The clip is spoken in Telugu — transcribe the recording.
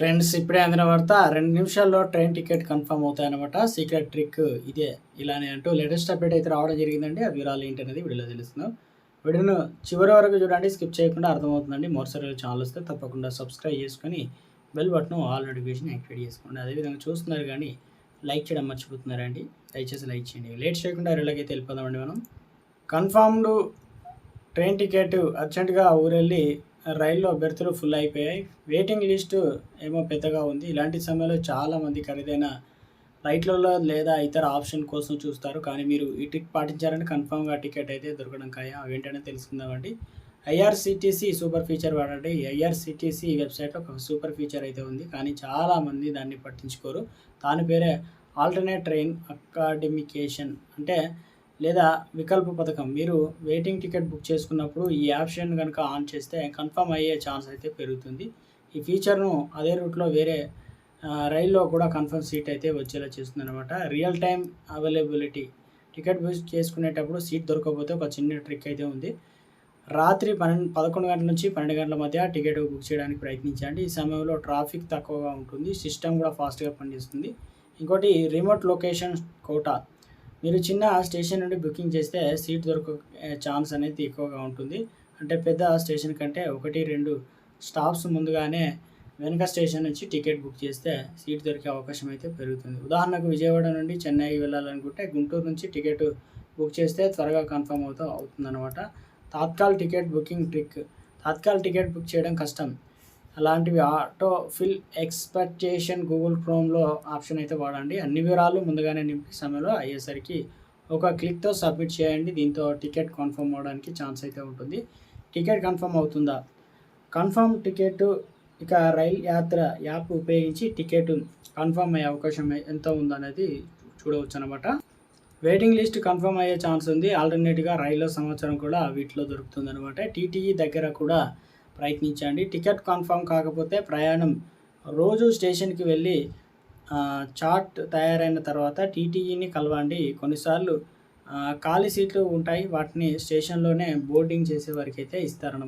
ఫ్రెండ్స్ ఇప్పుడే అందిన వార్త రెండు నిమిషాల్లో ట్రైన్ టికెట్ కన్ఫర్మ్ అవుతాయన్నమాట. సీక్రెట్ ట్రిక్ ఇదే ఇలానే అంటూ లేటెస్ట్ అప్డేట్ అయితే రావడం జరిగిందండి. ఆ వివరాలు ఏంటనేది వీడియోలో తెలుస్తున్నాం వీడియోను చివరి వరకు చూడండి స్కిప్ చేయకుండా అర్థమవుతుందండి. మరోసారి ఛానల్ వస్తే తప్పకుండా సబ్స్క్రైబ్ చేసుకొని bell button all notification activate చేసుకోండి. అదేవిధంగా చూస్తున్నారు కానీ లైక్ చేయడం మర్చిపోతున్నారండి. దయచేసి లైక్ చేయండి. లేట్ చేయకుండా రిలాగైతే వెళ్ళిపోదామండి మనం. కన్ఫర్మ్డ్ ట్రైన్ టికెట్ అర్జెంటుగా ఊరెళ్ళి రైల్లో అభ్యర్థులు ఫుల్ అయిపోయాయి. వెయిటింగ్ లిస్టు ఏమో పెద్దగా ఉంది. ఇలాంటి సమయంలో చాలామంది ఖరీదైన ఫ్లైట్లలో లేదా ఇతర ఆప్షన్ కోసం చూస్తారు. కానీ మీరు ఈ ట్రిక్ పాటించారని కన్ఫామ్గా టికెట్ అయితే దొరకడం ఖాయం. అవేంటనే తెలుసుకుందామండి. ఐఆర్సిటీసీ సూపర్ ఫీచర్ వాడండి. ఐఆర్సిటీసీ వెబ్సైట్లో ఒక సూపర్ ఫీచర్ అయితే ఉంది. కానీ చాలామంది దాన్ని పట్టించుకోరు. దాని పేరే ఆల్టర్నేట్ ట్రైన్ అకాడమికేషన్ అంటే లేదా వికల్ప పథకం. మీరు వెయిటింగ్ టికెట్ బుక్ చేసుకున్నప్పుడు ఈ ఆప్షన్ కనుక ఆన్ చేస్తే కన్ఫర్మ్ అయ్యే ఛాన్స్ అయితే పెరుగుతుంది. ఈ ఫీచర్ను అదే రూట్లో వేరే రైల్లో కూడా కన్ఫర్మ్ సీట్ అయితే వచ్చేలా చేస్తుంది అనమాట real time availability ticket book చేసుకునేటప్పుడు సీట్ దొరకకపోతే ఒక చిన్న ట్రిక్ అయితే ఉంది. రాత్రి పన్నెండు పదకొండు గంటల నుంచి పన్నెండు గంటల మధ్య టికెట్ బుక్ చేయడానికి ప్రయత్నించండి. ఈ సమయంలో ట్రాఫిక్ తక్కువగా ఉంటుంది. సిస్టమ్ కూడా ఫాస్ట్గా పనిచేస్తుంది. ఇంకోటి రిమోట్ లొకేషన్ కోటా. మీరు చిన్న స్టేషన్ నుండి బుకింగ్ చేస్తే సీట్ దొరక ఛాన్స్ అనేది ఎక్కువగా ఉంటుంది. అంటే పెద్ద స్టేషన్ కంటే ఒకటి రెండు స్టాప్స్ ముందుగానే వెనక స్టేషన్ నుంచి టికెట్ బుక్ చేస్తే సీట్ దొరికే అవకాశం అయితే పెరుగుతుంది. ఉదాహరణకు విజయవాడ నుండి చెన్నై వెళ్ళాలనుకుంటే గుంటూరు నుంచి టికెట్ బుక్ చేస్తే త్వరగా కన్ఫర్మ్ అవుతూ అవుతుందన్నమాట. Tatkal ticket booking trick. Tatkal ticket book చేయడం కష్టం. అలాంటివి ఆటో ఫిల్ ఎక్స్పెక్టేషన్ గూగుల్ క్రోమ్లో ఆప్షన్ అయితే వాడండి. అన్ని వివరాలు ముందుగానే నింపే సమయంలో అయ్యేసరికి ఒక క్లిక్తో సబ్మిట్ చేయండి. దీంతో టికెట్ కన్ఫర్మ్ అవడానికి ఛాన్స్ అయితే ఉంటుంది. టికెట్ కన్ఫర్మ్ అవుతుందా? కన్ఫర్మ్ టికెట్ ఇక రైల్ యాత్ర యాప్ ఉపయోగించి టికెట్ కన్ఫర్మ్ అయ్యే అవకాశం ఎంత ఉందనేది చూడవచ్చు అనమాట వెయిటింగ్ లిస్ట్ కన్ఫర్మ్ అయ్యే ఛాన్స్ ఉంది. ఆల్టర్నేట్గా రైల్లో సమాచారం కూడా వీటిలో దొరుకుతుంది అనమాట టీటీఈ దగ్గర కూడా ప్రయత్నించండి. టికెట్ కన్ఫర్మ్ కాకపోతే ప్రయాణం. రోజు స్టేషన్కి వెళ్ళి చార్ట్ తయారైన తర్వాత టీటీఈని కలవండి. కొన్నిసార్లు ఖాళీ సీట్లు ఉంటాయి. వాటిని స్టేషన్లోనే బోర్డింగ్ చేసే వరకు అయితే ఇస్తారన్నమాట